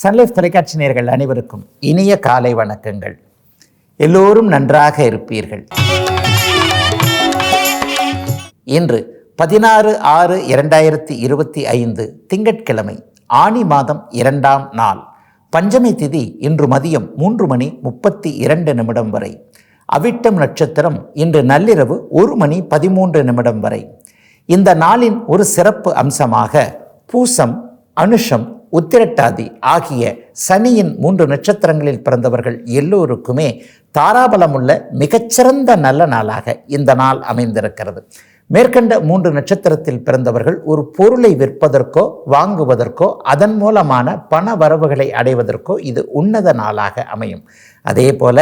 Sun Life தொலைக்காட்சி நேர்கள் அனைவருக்கும் இனிய காலை வணக்கங்கள். எல்லோரும் நன்றாக இருப்பீர்கள். இன்று பதினாறு ஆறு இரண்டாயிரத்தி இருபத்தி ஐந்து திங்கட்கிழமை ஆனி மாதம் இரண்டாம் நாள். பஞ்சமி திதி இன்று மதியம் மூன்று மணி முப்பத்தி இரண்டு நிமிடம் வரை. அவிட்டம் நட்சத்திரம் இன்று நள்ளிரவு ஒரு மணி பதிமூன்று நிமிடம் வரை. இந்த நாளின் ஒரு சிறப்பு அம்சமாக பூசம் அனுஷம் உத்திரட்டாதி ஆகிய சனியின் மூன்று நட்சத்திரங்களில் பிறந்தவர்கள் எல்லோருக்குமே தாராபலமுள்ள மிகச்சிறந்த நல்ல நாளாக இந்த நாள் அமைந்திருக்கிறது. மேற்கண்ட மூன்று நட்சத்திரத்தில் பிறந்தவர்கள் ஒரு பொருளை விற்பதற்கோ வாங்குவதற்கோ அதன் மூலமான பண வரவுகளை அடைவதற்கோ இது உன்னத நாளாக அமையும். அதே போல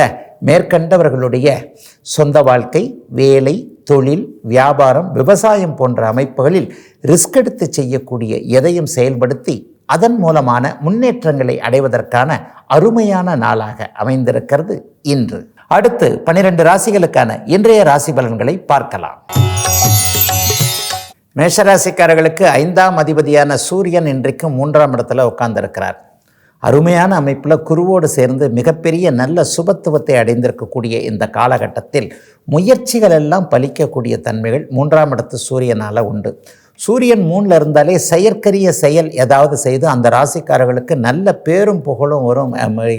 மேற்கண்டவர்களுடைய சொந்த வாழ்க்கை வேலை தொழில் வியாபாரம் விவசாயம் போன்ற அமைப்புகளில் ரிஸ்க் எடுத்து செய்யக்கூடிய எதையும் செயல்படுத்தி அதன் மூலமான முன்னேற்றங்களை அடைவதற்கான அருமையான நாளாக அமைந்திருக்கிறது இன்று. அடுத்து பனிரெண்டு ராசிகளுக்கான இன்றைய ராசி பலன்களை பார்க்கலாம். மேஷராசிக்காரர்களுக்கு ஐந்தாம் அதிபதியான சூரியன் இன்றைக்கு மூன்றாம் இடத்துல உட்கார்ந்திருக்கிறார். அருமையான அமைப்பில் குருவோடு சேர்ந்து மிகப்பெரிய நல்ல சுபத்துவத்தை அடைந்திருக்கக்கூடிய இந்த காலகட்டத்தில் முயற்சிகள் எல்லாம் பலிக்கக்கூடிய தன்மைகள் மூன்றாம் இடத்து சூரியனால் உண்டு. சூரியன் மூணில் இருந்தாலே செயற்கரிய செயல் ஏதாவது செய்து அந்த ராசிக்காரர்களுக்கு நல்ல பேரும் புகழும் வரும்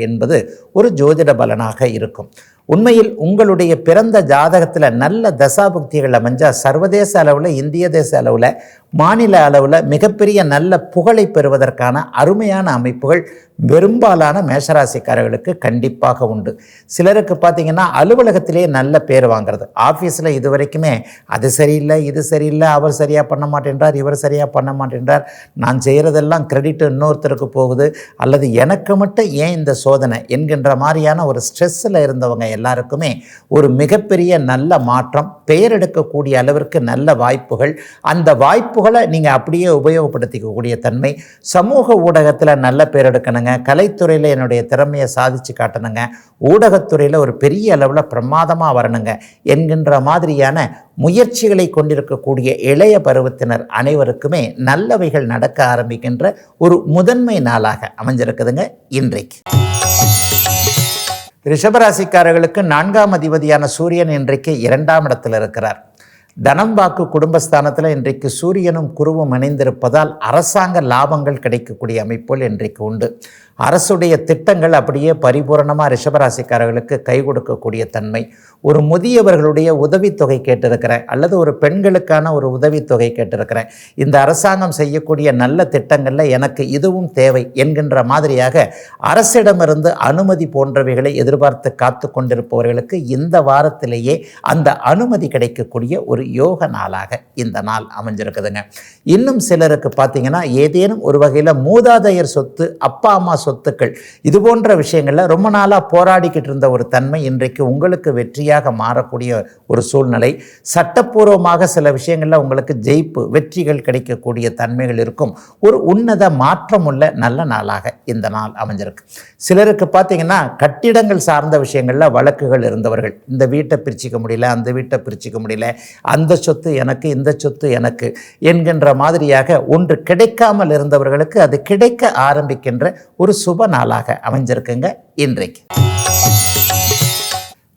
என்பது ஒரு ஜோதிட பலனாக இருக்கும். உண்மையில் உங்களுடைய பிறந்த ஜாதகத்தில் நல்ல தசாபக்திகள் அமைஞ்சால் சர்வதேச அளவில் இந்திய தேச அளவில் மாநில அளவில் மிகப்பெரிய நல்ல புகழை பெறுவதற்கான அருமையான அமைப்புகள் பெரும்பாலான மேஷராசிக்காரர்களுக்கு கண்டிப்பாக உண்டு. சிலருக்கு பார்த்தீங்கன்னா அலுவலகத்திலேயே நல்ல பேர் வாங்குறது. ஆஃபீஸில் இது வரைக்குமே அது சரியில்லை இது சரியில்லை அவர் சரியாக பண்ண மாட்டேன்றார் இவர் சரியாக பண்ண மாட்டேன்றார். நான் செய்கிறதெல்லாம் கிரெடிட் இன்னொருத்தருக்கு போகுது. அல்லது எனக்கு மட்டும் ஏன் இந்த சோதனை? என்கின்ற மாதிரியான ஒரு ஸ்ட்ரெஸ்ஸில் இருந்தவங்க எல்லாருக்குமே ஒரு மிகப்பெரிய நல்ல மாற்றம் பெயர் எடுக்கக்கூடிய அளவிற்கு நல்ல வாய்ப்புகள். அந்த வாய்ப்புகளை நீங்கள் அப்படியே உபயோகப்படுத்திக்கக்கூடிய தன்மை. சமூக ஊடகத்தில் நல்ல பேர் எடுக்கணுங்க கலைத்துறையில் என்னுடைய திறமையை சாதிச்சு காட்டணுங்க. ஊடகத்துறையில் ஒரு பெரிய அளவில் பிரமாதமாக வரணுங்க. என்கின்ற மாதிரியான முயற்சிகளை கொண்டிருக்கக்கூடிய இளைய பருவத்தினர் அனைவருக்குமே நல்லவைகள் நடக்க ஆரம்பிக்கின்ற ஒரு முதன்மை நாளாக அமைஞ்சிருக்குதுங்க இன்றைக்கு. ரிஷபராசிக்காரர்களுக்கு நான்காம் அதிபதியான சூரியன் இன்றைக்கு இரண்டாம் இடத்தில் இருக்கிறார். தனம் வாக்கு குடும்பஸ்தானத்தில் இன்றைக்கு சூரியனும் குருவும் இணைந்திருப்பதால் அரசாங்க லாபங்கள் கிடைக்கக்கூடிய அமைப்புகள் இன்றைக்கு உண்டு. அரசுடைய திட்டங்கள் அப்படியே பரிபூரணமாக ரிஷபராசிக்காரர்களுக்கு கை கொடுக்கக்கூடிய தன்மை. ஒரு முதியவர்களுடைய உதவித்தொகை கேட்டிருக்கிறேன் அல்லது ஒரு பெண்களுக்கான ஒரு உதவித்தொகை கேட்டிருக்கிறேன். இந்த அரசாங்கம் செய்யக்கூடிய நல்ல திட்டங்களில் எனக்கு இதுவும் தேவை என்கின்ற மாதிரியாக அரசிடமிருந்து அனுமதி போன்றவைகளை எதிர்பார்த்து காத்து கொண்டிருப்பவர்களுக்கு இந்த வாரத்திலேயே அந்த அனுமதி கிடைக்கக்கூடிய ஒரு யோக நாளாக இந்த நாள் அமைஞ்சிருக்குதுங்க. இன்னும் சிலருக்கு பார்த்தீங்கன்னா ஏதேனும் ஒரு வகையில் மூதாதையர் சொத்து அப்பா அம்மா சொத்துக்கள் இது போன்ற விஷயங்களில் ரொம்ப நாளாக போராடிக்கிட்டு இருந்த ஒரு தன்மை இன்றைக்கு உங்களுக்கு வெற்றியாக மாறக்கூடிய ஒரு சூழ்நிலை. சட்டப்பூர்வமாக சில விஷயங்களில் உங்களுக்கு ஜெயிப்பு வெற்றிகள் கிடைக்கக்கூடிய தன்மைகள் இருக்கும். ஒரு உன்னத மாற்றமுள்ள நல்ல நாளாக இந்த நாள் அமைஞ்சிருக்கு. சிலருக்கு பார்த்தீங்கன்னா கட்டிடங்கள் சார்ந்த விஷயங்களில் வழக்குகள் இருந்தவர்கள். இந்த வீட்டை பிரிச்சுக்க முடியல அந்த வீட்டை பிரிச்சுக்க முடியல அந்த சொத்து எனக்கு இந்த சொத்து எனக்கு என்கின்ற மாதிரியாக ஒன்று கிடைக்காமல் இருந்தவர்களுக்கு அது கிடைக்க ஆரம்பிக்கின்ற ஒரு சுப நாளாக அமைஞ்சிருக்குங்க இன்றைக்கு.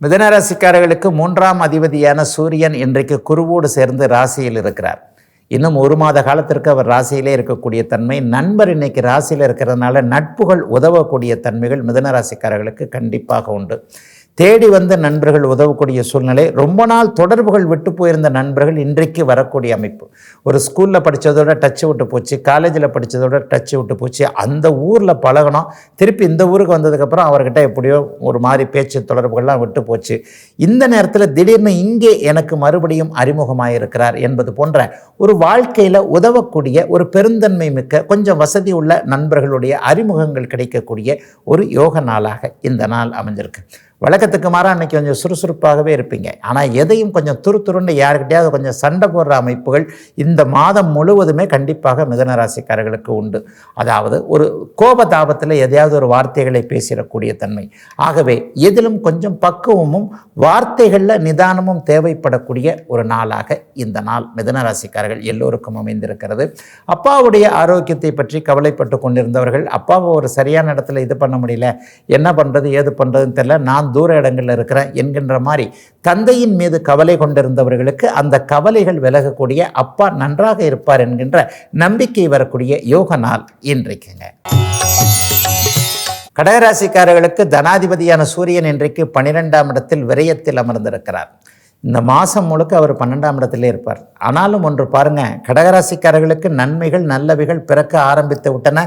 மிதனராசிக்காரர்களுக்கு மூன்றாம் அதிபதியான சூரியன் இன்றைக்கு குருவோடு சேர்ந்து ராசியில் இருக்கிறார். இன்னும் ஒரு மாத காலத்திற்கு அவர் ராசியிலே இருக்கக்கூடிய தன்மை நண்பர் இன்னைக்கு ராசியில் இருக்கிறதுனால நட்புகள் உதவக்கூடிய தன்மைகள் மிதனராசிக்காரர்களுக்கு கண்டிப்பாக உண்டு. தேடி வந்த நண்பர்கள் உதவக்கூடிய சூழ்நிலை. ரொம்ப நாள் தொடர்புகள் விட்டு போயிருந்த நண்பர்கள் இன்றைக்கு வரக்கூடிய அமைப்பு. ஒரு ஸ்கூலில் படித்ததோட டச்சு விட்டு போச்சு காலேஜில் படித்ததோட டச்சு விட்டு போச்சு. அந்த ஊரில் பழகணும். திருப்பி இந்த ஊருக்கு வந்ததுக்கப்புறம் அவர்கிட்ட எப்படியோ ஒரு மாதிரி பேச்சு தொடர்புகள்லாம் விட்டு போச்சு. இந்த நேரத்தில் திடீர்னு இங்கே எனக்கு மறுபடியும் அறிமுகமாக இருக்கிறார் என்பது போன்ற ஒரு வாழ்க்கையில் உதவக்கூடிய ஒரு பெருந்தன்மை மிக்க கொஞ்சம் வசதி உள்ள நண்பர்களுடைய அறிமுகங்கள் கிடைக்கக்கூடிய ஒரு யோக நாளாக இந்த நாள் அமைஞ்சிருக்கு. வழக்கத்துக்கு மாறாக அன்றைக்கி கொஞ்சம் சுறுசுறுப்பாகவே இருப்பீங்க. ஆனால் எதையும் கொஞ்சம் துரு துருன்னு யாருக்கிட்டையாவது கொஞ்சம் சண்டை போடுற அமைப்புகள் இந்த மாதம் முழுவதுமே கண்டிப்பாக மிதன ராசிக்காரர்களுக்கு உண்டு. அதாவது ஒரு கோபதாபத்தில் எதையாவது ஒரு வார்த்தைகளை பேசிடக்கூடிய தன்மை. ஆகவே எதிலும் கொஞ்சம் பக்குவமும் வார்த்தைகளில் நிதானமும் தேவைப்படக்கூடிய ஒரு நாளாக இந்த நாள் மிதன ராசிக்காரர்கள் எல்லோருக்கும் அமைந்திருக்கிறது. அப்பாவுடைய ஆரோக்கியத்தை பற்றி கவலைப்பட்டு கொண்டிருந்தவர்கள் அப்பாவை ஒரு சரியான இடத்துல இது பண்ண முடியல என்ன பண்ணுறது ஏது பண்ணுறதுன்னு தெரியல நான் தூர இடங்களில் இருக்கிறேன் என்கின்ற மாதிரி தந்தையின் மீது கவலை கொண்டிருந்தவர்களுக்கு அந்த கவலைகள் விலகக்கூடிய அப்பா நன்றாக இருப்பார் என்கின்ற நம்பிக்கை வரக்கூடிய யோக நாள் இன்றைக்குங்க. கடகராசிக்காரர்களுக்கு தனாதிபதியான சூரியன் இன்றைக்கு பனிரெண்டாம் இடத்தில் விரயத்தில் அமர்ந்திருக்கிறார். இந்த மாதம் முழுக்க அவர் பன்னெண்டாம் இடத்திலே இருப்பார். ஆனாலும் ஒன்று பாருங்க கடகராசிக்காரர்களுக்கு நன்மைகள் நல்லவைகள் பிறக்க ஆரம்பித்து விட்டன.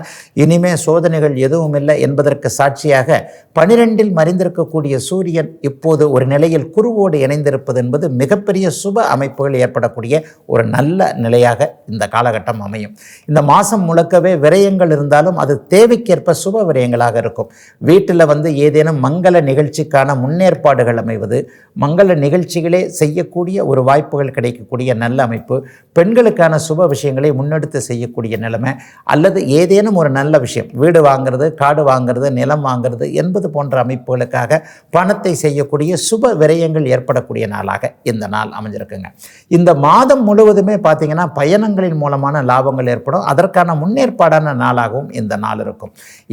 இனிமே சோதனைகள் எதுவும் இல்லை என்பதற்கு சாட்சியாக பனிரெண்டில் மறைந்திருக்கக்கூடிய சூரியன் இப்போது ஒரு நிலையில் குருவோடு இணைந்திருப்பது என்பது மிகப்பெரிய சுப அமைப்புகள் ஏற்படக்கூடிய ஒரு நல்ல நிலையாக இந்த காலகட்டம் அமையும். இந்த மாதம் முழுக்கவே விரயங்கள் இருந்தாலும் அது தேவைக்கேற்ப சுப விரயங்களாக இருக்கும். வீட்டில் வந்து ஏதேனும் மங்கள நிகழ்ச்சிக்கான முன்னேற்பாடுகள் அமைவது மங்கள நிகழ்ச்சிகளே செய்யக்கூடிய ஒரு வாய்ப்புகள் கிடைக்கக்கூடிய நல்ல அமைப்பு. பெண்களுக்கான சுப விஷயங்களை முன்னெடுத்து செய்யக்கூடிய நிலைமை அல்லது ஏதேனும் ஒரு நல்ல விஷயம் வீடு வாங்குறது காடு வாங்குறது நிலம் வாங்குறது என்பது போன்ற அமைப்புகளுக்காக பணத்தை செய்யக்கூடிய சுப விரயங்கள் ஏற்படக்கூடிய நாளாக இந்த நாள் அமைஞ்சிருக்குங்க. இந்த மாதம் முழுவதுமே பார்த்தீங்கன்னா பயணங்களின் மூலமான லாபங்கள் ஏற்படும். அதற்கான முன்னேற்பாடான நாளாகவும் இந்த நாள் இருக்கும்.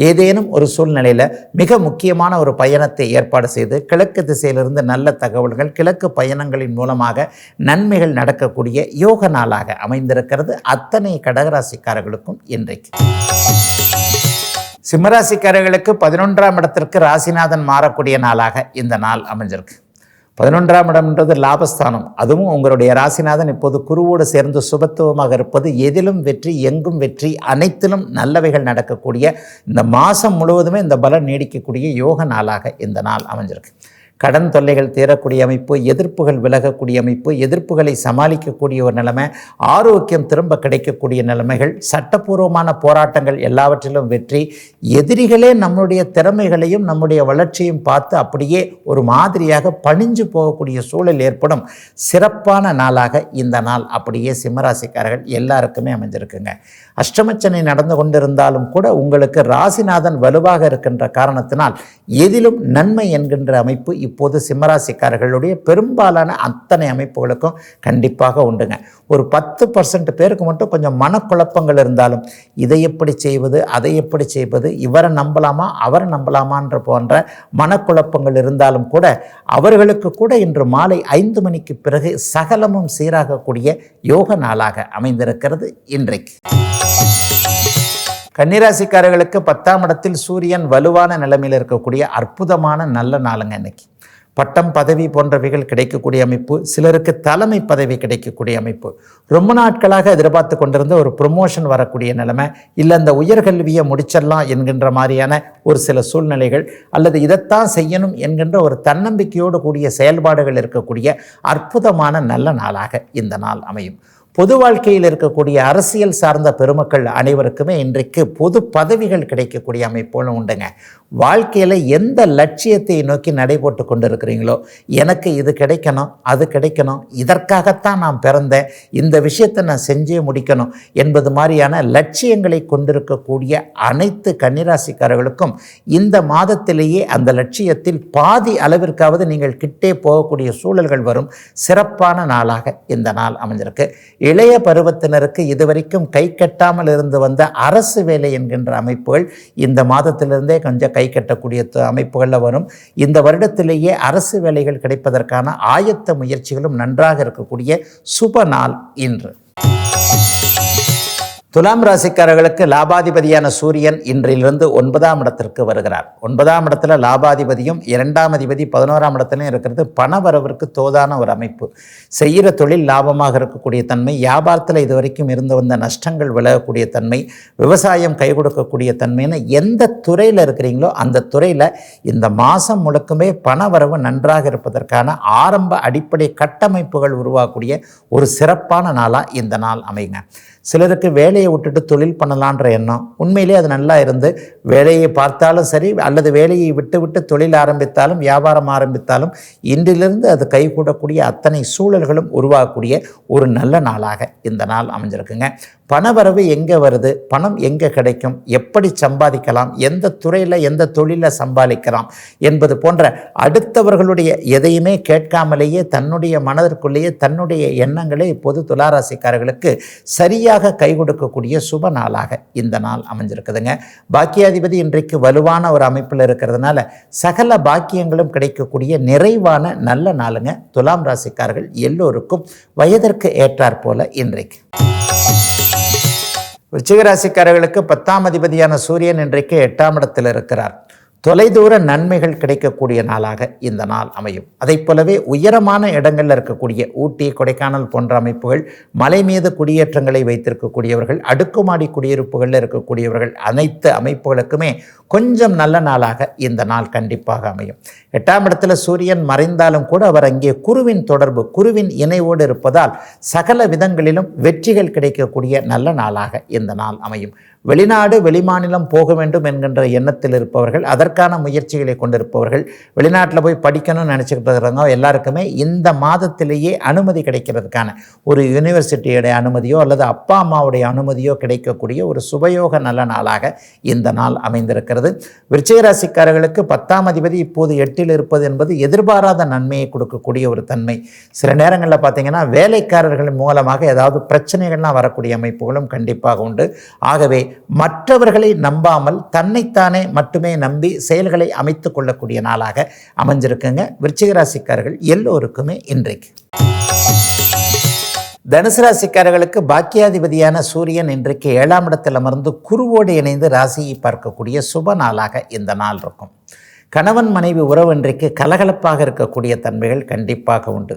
ஏதேனும் ஒரு சூழ்நிலையில் மிக முக்கியமான ஒரு பயணத்தை ஏற்பாடு செய்து கிழக்கு திசையிலிருந்து நல்ல தகவல்கள் கிழக்கு பயணங்களின் மூலமாக நன்மைகள் நடக்கக்கூடிய யோக நாளாக அமைந்திருக்கிறது. அத்தனை கடகராசிக்காரர்களுக்கும் இன்றைக்கு. சிம்மராசிக்காரர்களுக்கு பதினொன்றாம் இடத்திற்கு ராசிநாதன் மாறக்கூடிய நாளாக இந்த நாள் அமைஞ்சிருக்கு. பதினொன்றாம் இடம்ன்றது லாபஸ்தானம். அதுவும் உங்களுடைய ராசிநாதன் இப்போது குருவோடு சேர்ந்து சுபத்துவமாக இருப்பது எதிலும் வெற்றி எங்கும் வெற்றி அனைத்திலும் நல்லவைகள் நடக்கக்கூடிய இந்த மாதம் முழுவதுமே இந்த பலன் நீடிக்கக்கூடிய யோக நாளாக இந்த நாள் அமைஞ்சிருக்கு. கடன் தொல்லைகள் தீரக்கூடிய அமைப்பு எதிர்ப்புகள் விலகக்கூடிய அமைப்பு எதிர்ப்புகளை சமாளிக்கக்கூடிய ஒரு நிலைமை ஆரோக்கியம் திரும்ப கிடைக்கக்கூடிய நிலைமைகள் சட்டப்பூர்வமான போராட்டங்கள் எல்லாவற்றிலும் வெற்றி எதிரிகளே நம்முடைய திறமைகளையும் நம்முடைய வளர்ச்சியும் பார்த்து அப்படியே ஒரு மாதிரியாக பணிஞ்சு போகக்கூடிய சூழல் ஏற்படும். சிறப்பான நாளாக இந்த நாள் அப்படியே சிம்மராசிக்காரர்கள் எல்லாருக்குமே அமைஞ்சிருக்குங்க. அஷ்டமச்சனை நடந்து கொண்டிருந்தாலும் கூட உங்களுக்கு ராசிநாதன் வலுவாக இருக்கின்ற காரணத்தினால் எதிலும் நன்மை என்கின்ற அமைப்பு இப்போது சிம்மராசிக்காரர்களுடைய பெரும்பாலான அத்தனை அமைப்புகளுக்கும் கண்டிப்பாக உண்டுங்க. ஒரு பத்து பர்சன்ட் பேருக்கு மட்டும் கொஞ்சம் மனக்குழப்பங்கள் இருந்தாலும் இதை எப்படி செய்வது அதை எப்படி செய்வது இவரை நம்பலாமா அவரை நம்பலாமான்ற போன்ற மனக்குழப்பங்கள் இருந்தாலும் கூட அவர்களுக்கு கூட இன்று மாலை ஐந்து மணிக்கு பிறகு சகலமும் சீராகக்கூடிய யோக நாளாக அமைந்திருக்கிறது இன்றைக்கு. கன்னிராசிக்காரர்களுக்கு பத்தாம் இடத்தில் சூரியன் வலுவான நிலைமையில் இருக்கக்கூடிய அற்புதமான நல்ல நாளுங்க இன்னைக்கு. பட்டம் பதவி போன்றவைகள் கிடைக்கக்கூடிய அமைப்பு சிலருக்கு தலைமை பதவி கிடைக்கக்கூடிய அமைப்பு. ரொம்ப நாட்களாக எதிர்பார்த்து கொண்டிருந்த ஒரு ப்ரொமோஷன் வரக்கூடிய நிலைமை இல்லை அந்த உயர்கல்வியை முடிச்சிடலாம் என்கின்ற மாதிரியான ஒரு சில சூழ்நிலைகள் அல்லது இதைத்தான் செய்யணும் என்கின்ற ஒரு தன்னம்பிக்கையோடு கூடிய செயல்பாடுகள் இருக்கக்கூடிய அற்புதமான நல்ல நாளாக இந்த நாள் அமையும். பொது வாழ்க்கையில் இருக்கக்கூடிய அரசியல் சார்ந்த பெருமக்கள் அனைவருக்குமே இன்றைக்கு பொது பதவிகள் கிடைக்கக்கூடிய அமைப்புகளும் உண்டுங்க. வாழ்க்கையில் எந்த லட்சியத்தை நோக்கி நடைபோட்டு கொண்டு இருக்கிறீங்களோ எனக்கு இது கிடைக்கணும் அது கிடைக்கணும் இதற்காகத்தான் நான் பிறந்தேன் இந்த விஷயத்தை நான் செஞ்சே முடிக்கணும் என்பது மாதிரியான லட்சியங்களை கொண்டிருக்கக்கூடிய அனைத்து கன்னிராசிக்காரர்களுக்கும் இந்த மாதத்திலேயே அந்த லட்சியத்தில் பாதி அளவிற்காவது நீங்கள் கிட்டே போகக்கூடிய சூழல்கள் வரும். சிறப்பான நாளாக இந்த நாள் அமைஞ்சிருக்கு. இளைய பருவத்தினருக்கு இதுவரைக்கும் கை கட்டாமல் இருந்து வந்த அரசு வேலை என்கின்ற அமைப்புகள் இந்த மாதத்திலிருந்தே கொஞ்சம் கை கட்டக்கூடிய அமைப்புகளில் வரும். இந்த வருடத்திலேயே அரசு வேலைகள் கிடைப்பதற்கான ஆயத்த முயற்சிகளும் நன்றாக இருக்கக்கூடிய சுப நாள் இன்று. துலாம் ராசிக்காரர்களுக்கு லாபாதிபதியான சூரியன் இன்றிலிருந்து ஒன்பதாம் இடத்திற்கு வருகிறார். ஒன்பதாம் இடத்துல லாபாதிபதியும் இரண்டாம் அதிபதி பதினோராம் இடத்துலையும் இருக்கிறது. பணவரவிற்கு தோதான ஒரு அமைப்பு. செய்கிற தொழில் லாபமாக இருக்கக்கூடிய தன்மை வியாபாரத்தில் இதுவரைக்கும் இருந்து வந்த நஷ்டங்கள் விலகக்கூடிய தன்மை விவசாயம் கை கொடுக்கக்கூடிய தன்மைன்னு எந்த துறையில் இருக்கிறீங்களோ அந்த துறையில் இந்த மாதம் முழுக்குமே பணவரவு நன்றாக இருப்பதற்கான ஆரம்ப அடிப்படை கட்டமைப்புகள் உருவாகக்கூடிய ஒரு சிறப்பான நாளாக இந்த நாள் அமைங்க சிலருக்கு வேலையை விட்டுட்டு தொழில் பண்ணலான்ற எண்ணம். உண்மையிலே அது நல்லா இருந்து வேலையை பார்த்தாலும் சரி அல்லது வேலையை விட்டு விட்டு தொழில் ஆரம்பித்தாலும் வியாபாரம் ஆரம்பித்தாலும் இன்றிலிருந்து அது கைகூடக்கூடிய அத்தனை சூழல்களும் உருவாகக்கூடிய ஒரு நல்ல நாளாக இந்த நாள் அமைஞ்சிருக்குங்க. பணவரவு எங்கே வருது? பணம் எங்கே கிடைக்கும்? எப்படி சம்பாதிக்கலாம்? எந்த துறையில் எந்த தொழிலில் சம்பாதிக்கலாம்? என்பது போன்ற அடுத்தவர்களுடைய எதையுமே கேட்காமலேயே தன்னுடைய மனதிற்குள்ளேயே தன்னுடைய எண்ணங்களே இப்போது துளாராசிக்காரர்களுக்கு சரியாக கை கொடுக்கக்கூடிய சுப நாளாக இந்த நாள் அமைஞ்சிருக்குதுங்க. பாக்கியாதிபதி இன்றைக்கு வலுவான ஒரு அமைப்பில் இருக்கிறதுனால சகல பாக்கியங்களும் கிடைக்கக்கூடிய நிறைவான நல்ல நாளுங்க. துலாம் ராசிக்காரர்கள் எல்லோருக்கும் வயதிற்கு ஏற்றாற் போல இன்றைக்கு. விருச்சிகராசிக்காரர்களுக்கு பத்தாம் அதிபதியான சூரியன் இன்றைக்கு எட்டாம் இடத்தில் இருக்கிறார் தொலைதூர நன்மைகள் கிடைக்கக்கூடிய நாளாக இந்த நாள் அமையும். அதை போலவே உயரமான இடங்களில் இருக்கக்கூடிய ஊட்டி கொடைக்கானல் போன்ற அமைப்புகள் மலை மீது குடியேற்றங்களை வைத்திருக்கக்கூடியவர்கள் அடுக்குமாடி குடியிருப்புகளில் இருக்கக்கூடியவர்கள் அனைத்து அமைப்புகளுக்குமே கொஞ்சம் நல்ல நாளாக இந்த நாள் கண்டிப்பாக அமையும். எட்டாம் இடத்துல சூரியன் மறைந்தாலும் கூட அவர் அங்கே குருவின் தொடர்பு குருவின் இணைவோடு இருப்பதால் சகல விதங்களிலும் வெற்றிகள் கிடைக்கக்கூடிய நல்ல நாளாக இந்த நாள் அமையும். வெளிநாடு வெளிமாநிலம் போக வேண்டும் என்கின்ற எண்ணத்தில் இருப்பவர்கள் அதற்கான முயற்சிகளை கொண்டிருப்பவர்கள் வெளிநாட்டில் போய் படிக்கணும்னு நினச்சிக்கிட்டு இருக்கிறவங்க எல்லாருக்குமே இந்த மாதத்திலேயே அனுமதி கிடைக்கிறதுக்கான ஒரு யூனிவர்சிட்டியுடைய அனுமதியோ அல்லது அப்பா அம்மாவுடைய அனுமதியோ கிடைக்கக்கூடிய ஒரு சுபயோக நல்ல நாளாக இந்த நாள் அமைந்திருக்கிறது. விருச்சிகராசிக்காரர்களுக்கு பத்தாம் அதிபதி இப்போது எட்டில் இருப்பது என்பது எதிர்பாராத நன்மையை கொடுக்கக்கூடிய ஒரு தன்மை. சில நேரங்களில் பார்த்தீங்கன்னா வேலைக்காரர்கள் மூலமாக ஏதாவது பிரச்சனைகள்லாம் வரக்கூடிய அமைப்புகளும் கண்டிப்பாக உண்டு. ஆகவே மற்றவர்களை நம்பாமல் தன்னைத்தானே மட்டுமே நம்பி செயல்களை அமைத்து கொள்ளக்கூடிய நாளாக அமைஞ்சிருக்குங்க. விருச்சிகராசிக்காரர்கள் எல்லோருக்குமே இன்றைக்கு. தனுசு ராசிக்காரர்களுக்கு பாக்கியாதிபதியான சூரியன் இன்றைக்கு ஏழாம் இடத்தில் அமர்ந்து குருவோடு இணைந்து ராசியை பார்க்கக்கூடிய சுப நாளாக இந்த நாள் இருக்கும். கணவன் மனைவி உறவு இன்றைக்கு கலகலப்பாக இருக்கக்கூடிய தன்மைகள் கண்டிப்பாக உண்டு.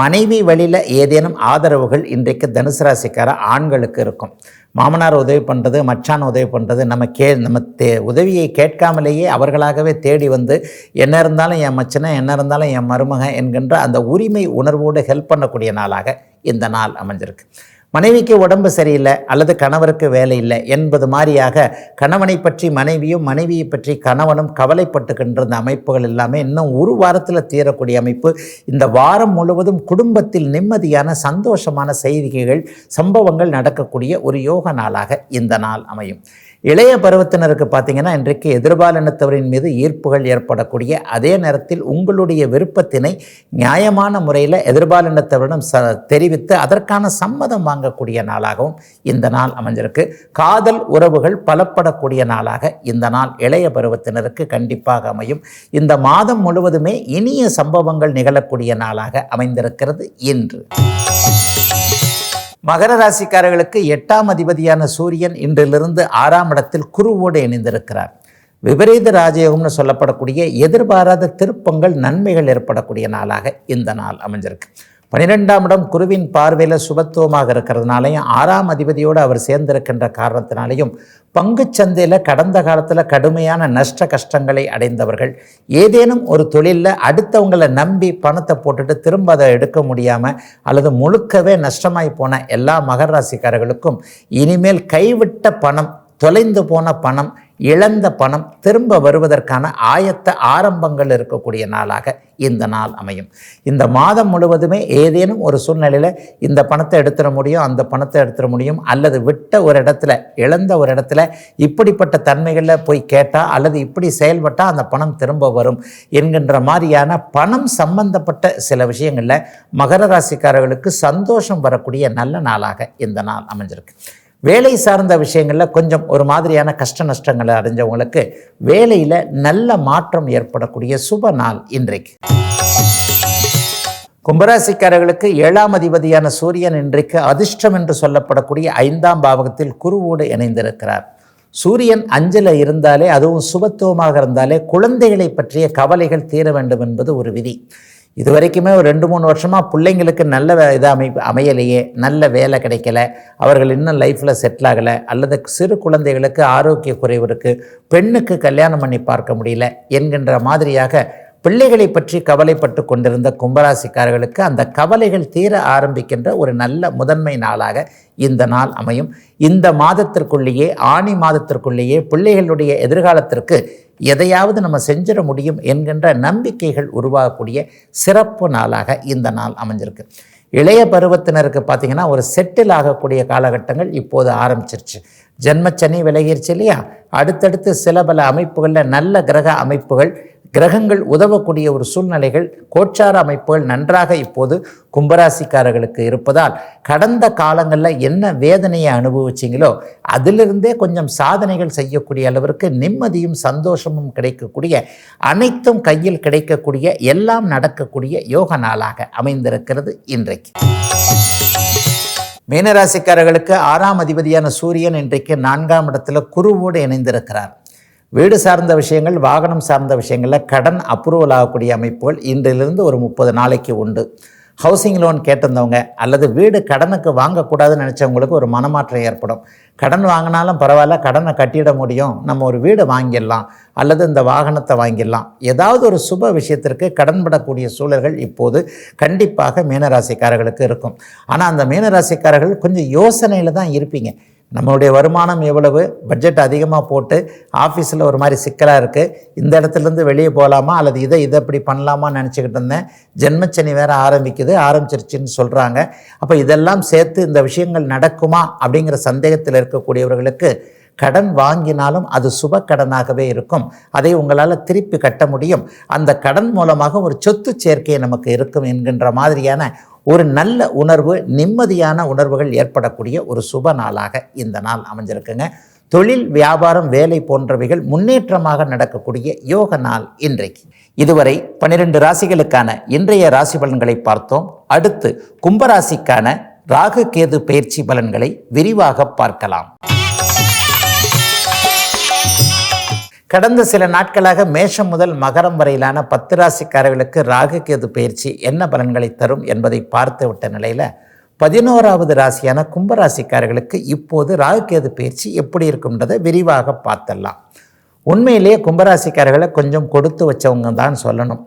மனைவி வழியில் ஏதேனும் ஆதரவுகள் இன்றைக்கு தனுசு ராசிக்கார ஆண்களுக்கு இருக்கும். மாமனார் உதவி பண்ணுறது மச்சான் உதவி பண்ணுறது நம்ம கே நம்ம தே உதவியை கேட்காமலேயே அவர்களாகவே தேடி வந்து என்ன இருந்தாலும் என் மச்சனை என்ன இருந்தாலும் என் மருமகன் என்கின்ற அந்த உரிமை உணர்வோடு ஹெல்ப் பண்ணக்கூடிய நாளாக இந்த நாள் அமைஞ்சிருக்கு. மனைவிக்கு உடம்பு சரியில்லை அல்லது கணவருக்கு வேலை இல்லை என்பது மாதிரியாக கணவனை பற்றி மனைவியும் மனைவியை பற்றி கணவனும் கவலைப்பட்டுக்கின்ற இந்த அமைப்புகள் எல்லாமே இன்னும் ஒரு வாரத்தில் தீரக்கூடிய அமைப்பு. இந்த வாரம் முழுவதும் குடும்பத்தில் நிம்மதியான சந்தோஷமான செய்திகள் சம்பவங்கள் நடக்கக்கூடிய ஒரு யோக நாளாக இந்த நாள் அமையும். இளைய பருவத்தினருக்கு பார்த்தீங்கன்னா இன்றைக்கு எதிர்பாலினத்தவரின் மீது ஈர்ப்புகள் ஏற்படக்கூடிய அதே நேரத்தில் உங்களுடைய விருப்பத்தினை நியாயமான முறையில் எதிர்பாலினத்தவரிடம் ச தெரிவித்து அதற்கான சம்மதம் வாங்கக்கூடிய நாளாகவும் இந்த நாள் அமைஞ்சிருக்கு. காதல் உறவுகள் பலப்படக்கூடிய நாளாக இந்த நாள் இளைய பருவத்தினருக்கு கண்டிப்பாக அமையும். இந்த மாதம் முழுவதுமே இனிய சம்பவங்கள் நிகழக்கூடிய நாளாக அமைந்திருக்கிறது இன்று. மகர ராசிக்காரர்களுக்கு எட்டாம் அதிபதியான சூரியன் இன்றிலிருந்து ஆறாம் இடத்தில் குருவோடு இணைந்திருக்கிறார். விபரீத ராஜயோகம்னு சொல்லப்படக்கூடிய எதிர்பாராத திருப்பங்கள் நன்மைகள் ஏற்படக்கூடிய நாளாக இந்த நாள் அமைஞ்சிருக்கு. பன்னிரெண்டாம் இடம் குருவின் பார்வையில் சுபத்துவமாக இருக்கிறதுனாலையும் ஆறாம் அதிபதியோடு அவர் சேர்ந்திருக்கின்ற காரணத்தினாலையும் பங்குச்சந்தையில் கடந்த காலத்தில் கடுமையான நஷ்ட கஷ்டங்களை அடைந்தவர்கள். ஏதேனும் ஒரு தொழிலில் அடுத்தவங்களை நம்பி பணத்தை போட்டுட்டு திரும்ப அதை எடுக்க முடியாமல் அல்லது முழுக்கவே நஷ்டமாய் போன எல்லா மகர ராசிக்காரர்களுக்கும் இனிமேல் கைவிட்ட பணம் தொலைந்து போன பணம் இழந்த பணம் திரும்ப வருவதற்கான ஆயத்த ஆரம்பங்கள் இருக்கக்கூடிய நாளாக இந்த நாள் அமையும். இந்த மாதம் முழுவதுமே ஏதேனும் ஒரு சூழ்நிலையில் இந்த பணத்தை எடுத்துட முடியும் அந்த பணத்தை எடுத்துட முடியும் அல்லது விட்ட ஒரு இடத்துல இழந்த ஒரு இடத்துல இப்படிப்பட்ட தன்மைகளில் போய் கேட்டால் அல்லது இப்படி செயல்பட்டால் அந்த பணம் திரும்ப வரும் என்கின்ற மாதிரியான பணம் சம்பந்தப்பட்ட சில விஷயங்களில் மகர ராசிக்காரர்களுக்கு சந்தோஷம் வரக்கூடிய நல்ல நாளாக இந்த நாள் அமைஞ்சிருக்கு. வேலை சார்ந்த விஷயங்களில் கொஞ்சம் ஒரு மாதிரியான கஷ்ட நஷ்டங்களை அடைஞ்சவங்களுக்கு வேலையில் நல்ல மாற்றம் ஏற்படக்கூடிய சுப நாள் இன்றைக்கு. கும்பராசிக்காரர்களுக்கு ஏழாம் அதிபதியான சூரியன் இன்றைக்கு அதிர்ஷ்டம் என்று சொல்லப்படக்கூடிய ஐந்தாம் பாவகத்தில் குருவோடு இணைந்திருக்கிறார். சூரியன் அஞ்சல இருந்தாலே அதுவும் சுபத்துவமாக இருந்தாலே குழந்தைகளை பற்றிய கவலைகள் தீர வேண்டும் என்பது ஒரு விதி. இது வரைக்குமே ஒரு ரெண்டு மூணு வருஷமாக பிள்ளைங்களுக்கு நல்ல இது அமை அமையலையே நல்ல வேலை கிடைக்கல அவர்கள் இன்னும் லைஃப்பில் செட்டில் ஆகலை அல்லது சிறு குழந்தைகளுக்கு ஆரோக்கிய குறைவு இருக்குது பெண்ணுக்கு கல்யாணம் பண்ணி பார்க்க முடியல என்கின்ற மாதிரியாக பிள்ளைகளை பற்றி கவலைப்பட்டு கொண்டிருந்த கும்பராசிக்காரர்களுக்கு அந்த கவலைகள் தீர ஆரம்பிக்கின்ற ஒரு நல்ல முதன்மை நாளாக இந்த நாள் அமையும். இந்த மாதத்திற்குள்ளேயே ஆணி மாதத்திற்குள்ளேயே பிள்ளைகளுடைய எதிர்காலத்திற்கு எதையாவது நம்ம செஞ்சிட முடியும் என்கின்ற நம்பிக்கைகள் உருவாகக்கூடிய சிறப்பு நாளாக இந்த நாள் அமைஞ்சிருக்கு. இளைய பருவத்தினருக்கு பார்த்தீங்கன்னா ஒரு செட்டில் ஆகக்கூடிய காலகட்டங்கள் இப்போது ஆரம்பிச்சிருச்சு. ஜென்மச்சனி விலகிருச்சு இல்லையா? அடுத்தடுத்து சில பல அமைப்புகளில் நல்ல கிரக அமைப்புகள் கிரகங்கள் உதவக்கூடிய ஒரு சூழ்நிலைகள் கோச்சார அமைப்புகள் நன்றாக இப்போது கும்பராசிக்காரர்களுக்கு இருப்பதால் கடந்த காலங்களில் என்ன வேதனையை அனுபவிச்சிங்களோ அதிலிருந்தே கொஞ்சம் சாதனைகள் செய்யக்கூடிய அளவிற்கு நிம்மதியும் சந்தோஷமும் கிடைக்கக்கூடிய அனைத்தும் கையில் கிடைக்கக்கூடிய எல்லாம் நடக்கக்கூடிய யோக நாளாக அமைந்திருக்கிறது இன்றைக்கு. மீனராசிக்காரர்களுக்கு ஆறாம் அதிபதியான சூரியன் இன்றைக்கு நான்காம் இடத்துல குருவோடு இணைந்திருக்கிறார். வீடு சார்ந்த விஷயங்கள் வாகனம் சார்ந்த விஷயங்களில் கடன் அப்ரூவல் ஆகக்கூடிய அமைப்புகள் இன்றிலிருந்து ஒரு முப்பது நாளைக்கு உண்டு. ஹவுசிங் லோன் கேட்டிருந்தவங்க அல்லது வீடு கடனுக்கு வாங்கக்கூடாதுன்னு நினச்சவங்களுக்கு ஒரு மனமாற்றம் ஏற்படும். கடன் வாங்கினாலும் பரவாயில்ல கடனை கட்டிட முடியும். நம்ம ஒரு வீடு வாங்கிடலாம் அல்லது இந்த வாகனத்தை வாங்கிடலாம். ஏதாவது ஒரு சுப விஷயத்திற்கு கடன்படக்கூடிய சூழல்கள் இப்போது கண்டிப்பாக மீனராசிக்காரர்களுக்கு இருக்கும். ஆனால் அந்த மீனராசிக்காரர்கள் கொஞ்சம் யோசனையில் தான் இருப்பீங்க. நம்மளுடைய வருமானம் எவ்வளவு? பட்ஜெட் அதிகமாக போட்டு ஆஃபீஸில் ஒரு மாதிரி சிக்கலாக இருக்குது இந்த இடத்துலேருந்து வெளியே போகலாமா அல்லது இதை இதை இப்படி பண்ணலாமான்னு நினச்சிக்கிட்டு இருந்தேன். ஜென்மச்சனி வேறு ஆரம்பிக்குது ஆரம்பிச்சிருச்சுன்னு சொல்கிறாங்க அப்போ இதெல்லாம் சேர்த்து இந்த விஷயங்கள் நடக்குமா? அப்படிங்கிற சந்தேகத்தில் இருக்கக்கூடியவர்களுக்கு கடன் வாங்கினாலும் அது சுப கடனாகவே இருக்கும். அதை உங்களால் திருப்பி கட்ட முடியும். அந்த கடன் மூலமாக ஒரு சொத்து சேர்க்கை நமக்கு இருக்கும் என்கின்ற மாதிரியான ஒரு நல்ல உணர்வு நிம்மதியான உணர்வுகள் ஏற்படக்கூடிய ஒரு சுப நாளாக இந்த நாள் அமைஞ்சிருக்குங்க. தொழில் வியாபாரம் வேலை போன்றவைகள் முன்னேற்றமாக நடக்கக்கூடிய யோக நாள் இன்றைக்கு. இதுவரை பன்னிரெண்டு ராசிகளுக்கான இன்றைய ராசி பலன்களை பார்த்தோம். அடுத்து கும்பராசிக்கான ராகு கேது பயிற்சி பலன்களை விரிவாக பார்க்கலாம். கடந்த சில நாட்களாக மேஷம் முதல் மகரம் வரையிலான பத்து ராசிக்காரர்களுக்கு ராகு கேது பயிற்சி என்ன பலன்களை தரும் என்பதை பார்த்து விட்ட நிலையில் பதினோராவது ராசியான கும்பராசிக்காரர்களுக்கு இப்போது ராகு கேது பயிற்சி எப்படி இருக்கும்ன்றதை விரிவாக பார்த்தலாம் உண்மையிலேயே கும்பராசிக்காரர்களை கொஞ்சம் கொடுத்து வச்சவங்க தான் சொல்லணும்.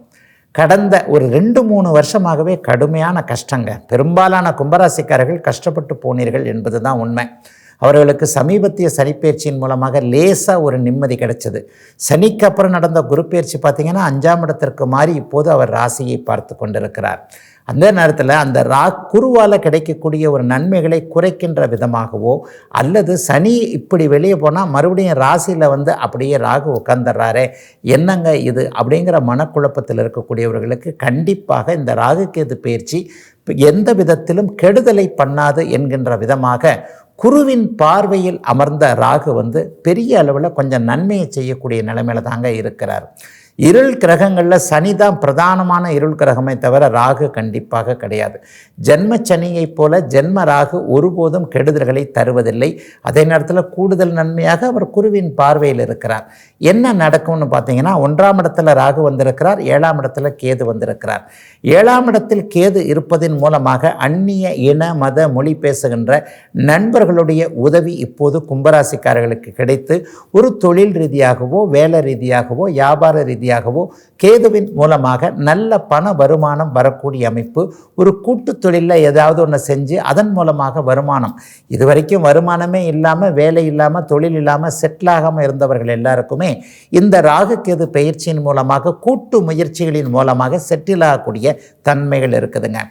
கடந்த ஒரு ரெண்டு மூணு வருஷமாகவே கடுமையான கஷ்டங்க. பெரும்பாலான கும்பராசிக்காரர்கள் கஷ்டப்பட்டு போனீர்கள் என்பது தான் உண்மை. அவர்களுக்கு சமீபத்திய சனிப்பயிற்சியின் மூலமாக லேசாக ஒரு நிம்மதி கிடைச்சது. சனிக்கு அப்புறம் நடந்த குரு பயிற்சி பார்த்திங்கன்னா அஞ்சாம் இடத்திற்கு மாறி இப்போது அவர் ராசியை பார்த்து கொண்டிருக்கிறார். அந்த நேரத்தில் அந்த ரா குருவால் கிடைக்கக்கூடிய ஒரு நன்மைகளை குறைக்கின்ற விதமாகவோ அல்லது சனி இப்படி வெளியே போனால் மறுபடியும் ராசியில் வந்து அப்படியே ராகு உட்காந்துடுறாரே என்னங்க இது அப்படிங்கிற மனக்குழப்பத்தில் இருக்கக்கூடியவர்களுக்கு கண்டிப்பாக இந்த ராகுக்கேது பயிற்சி எந்த விதத்திலும் கெடுதலை பண்ணாது என்கின்ற விதமாக குருவின் பார்வையில் அமர்ந்த ராகு வந்து பெரிய அளவில் கொஞ்சம் நன்மையை செய்யக்கூடிய நிலைமையில தாங்க இருக்கிறார். இருள் கிரகங்களில் சனி தான் பிரதானமான இருள் கிரகமே தவிர ராகு கண்டிப்பாக கிடையாது. ஜென்ம சனியைப் போல ஜென்ம ராகு ஒருபோதும் கெடுதல்களை தருவதில்லை. அதே நேரத்தில் கூடுதல் நன்மையாக அவர் குருவின் பார்வையில் இருக்கிறார். என்ன நடக்கும்னு பார்த்தீங்கன்னா ஒன்றாம் இடத்துல ராகு வந்திருக்கிறார் ஏழாம் இடத்துல கேது வந்திருக்கிறார். ஏழாம் இடத்தில் கேது இருப்பதன் மூலமாக அந்நிய இன மத மொழி பேசுகின்ற நண்பர்களுடைய உதவி இப்போது கும்பராசிக்காரர்களுக்கு கிடைத்து ஒரு தொழில் ரீதியாகவோ வேலை ரீதியாகவோ வியாபார ரீதியாக ரீதியாகவோ கேதுவின் மூலமாக நல்ல பண வருமானம் வரக்கூடிய அமைப்பு ஒரு கூட்டு தொழிலில் ஏதாவது ஒன்று செஞ்சு அதன் மூலமாக வருமானம். இது வரைக்கும் வருமானமே இல்லாமல் வேலை இல்லாமல் தொழில் இல்லாமல் செட்டில் ஆகாமல் இருந்தவர்கள் எல்லாருக்குமே இந்த ராகு கேது பயிற்சியின் மூலமாக கூட்டு முயற்சிகளின் மூலமாக செட்டில் ஆகக்கூடிய தன்மைகள் இருக்குதுங்க.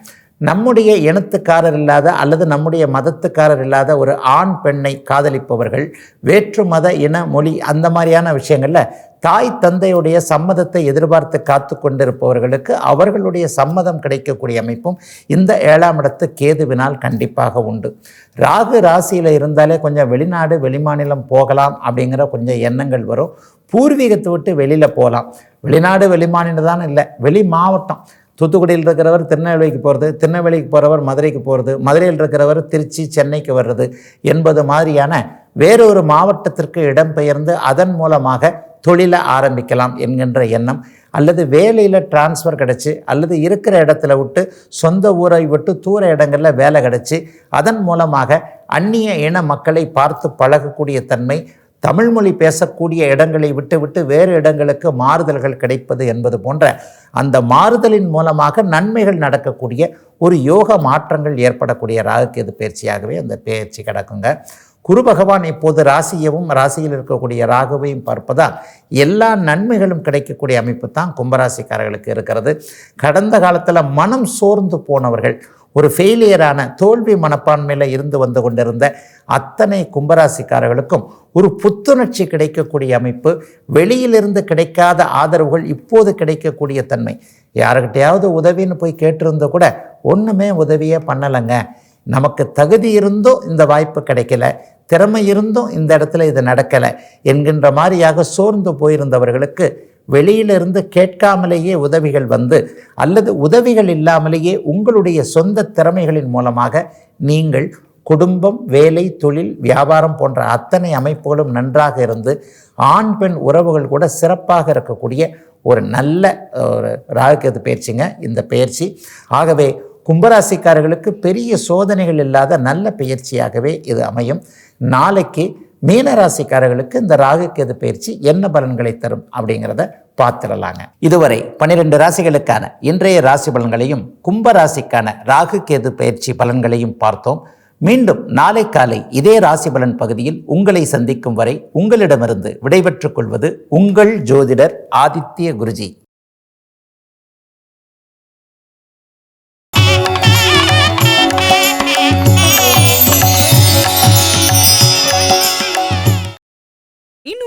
நம்முடைய இனத்துக்காரர் இல்லாத அல்லது நம்முடைய மதத்துக்காரர் இல்லாத ஒரு ஆண் பெண்ணை காதலிப்பவர்கள் வேற்று மத இன மொழி அந்த மாதிரியான விஷயங்களில் தாய் தந்தையுடைய சம்மதத்தை எதிர்பார்த்து காத்து கொண்டிருப்பவர்களுக்கு அவர்களுடைய சம்மதம் கிடைக்கக்கூடிய அமைப்பும் இந்த ஏழாம் இடத்து கேதுவினால் கண்டிப்பாக உண்டு. ராகு ராசியில் இருந்தாலே கொஞ்சம் வெளிநாடு வெளிமாநிலம் போகலாம் அப்படிங்கிற கொஞ்சம் எண்ணங்கள் வரும். பூர்வீகத்தை விட்டு வெளியில் போகலாம். வெளிநாடு வெளிமாநிலம் தான் இல்லை வெளி மாவட்டம். தூத்துக்குடியில் இருக்கிறவர் திருநெல்வேலிக்கு போகிறது திருநெல்வேலிக்கு போகிறவர் மதுரைக்கு போகிறது மதுரையில் இருக்கிறவர் திருச்சி சென்னைக்கு வர்றது என்பது மாதிரியான வேறொரு மாவட்டத்திற்கு இடம்பெயர்ந்து அதன் மூலமாக தொழிலை ஆரம்பிக்கலாம் என்கின்ற எண்ணம் அல்லது வேலையில் டிரான்ஸ்ஃபர் கிடச்சி அல்லது இருக்கிற இடத்துல விட்டு சொந்த ஊரை விட்டு தூர இடங்களில் வேலை கிடச்சி அதன் மூலமாக அந்நிய இன மக்களை பார்த்து பழகக்கூடிய தன்மை தமிழ்மொழி பேசக்கூடிய இடங்களை விட்டுவிட்டு வேறு இடங்களுக்கு மாறுதல்கள் கிடைப்பது என்பது போன்ற அந்த மாறுதலின் மூலமாக நன்மைகள் நடக்கக்கூடிய ஒரு யோக மாற்றங்கள் ஏற்படக்கூடிய ராகுகேது பயிற்சியாகவே அந்த பயிற்சி கிடக்குங்க. குரு பகவான் இப்போது ராசியவும் ராசியில் இருக்கக்கூடிய ராகுவையும் பார்ப்பதால் எல்லா நன்மைகளும் கிடைக்கக்கூடிய அமைப்பு தான் கும்பராசிக்காரர்களுக்கு இருக்கிறது. கடந்த காலத்தில் மனம் சோர்ந்து போனவர்கள் ஒரு ஃபெயிலியரான தோல்வி மனப்பான்மையில் இருந்து வந்து கொண்டிருந்த அத்தனை கும்பராசிக்காரர்களுக்கும் ஒரு புத்துணர்ச்சி கிடைக்கக்கூடிய அமைப்பு வெளியிலிருந்து கிடைக்காத ஆதரவுகள் இப்போது கிடைக்கக்கூடிய தன்மை. யாருக்கிட்டையாவது உதவின்னு போய் கேட்டிருந்த கூட ஒன்றுமே உதவியே பண்ணலைங்க. நமக்கு தகுதி இருந்தும் இந்த வாய்ப்பு கிடைக்கல திறமை இருந்தும் இந்த இடத்துல இது நடக்கலை என்கின்ற மாதிரியாக சோர்ந்து போயிருந்தவர்களுக்கு வெளியிலிருந்து கேட்காமலேயே உதவிகள் வந்து அல்லது உதவிகள் இல்லாமலேயே உங்களுடைய சொந்த திறமைகளின் மூலமாக நீங்கள் குடும்பம் வேலை தொழில் வியாபாரம் போன்ற அத்தனை அமைப்புகளும் நன்றாக இருந்து ஆண் பெண் உறவுகள் கூட சிறப்பாக இருக்கக்கூடிய ஒரு நல்ல ஒரு ராகுகேது பயிற்சிங்க இந்த பயிற்சி. ஆகவே கும்பராசிக்காரர்களுக்கு பெரிய சோதனைகள் இல்லாத நல்ல பயிற்சியாகவே இது அமையும். நாளைக்கு மீனராசிக்காரர்களுக்கு இந்த ராகுகேது பயிற்சி என்ன பலன்களை தரும் அப்படிங்கிறத பார்த்துடலாங்க. இதுவரை பன்னிரெண்டு ராசிகளுக்கான இன்றைய ராசி பலன்களையும் கும்ப ராசிக்கான ராகு கேது பயிற்சி பலன்களையும் பார்த்தோம். மீண்டும் நாளை காலை இதே ராசி பலன் பகுதியில் உங்களை சந்திக்கும் வரை உங்களிடமிருந்து விடைபெற்றுக் கொள்வது உங்கள் ஜோதிடர் ஆதித்ய குருஜி.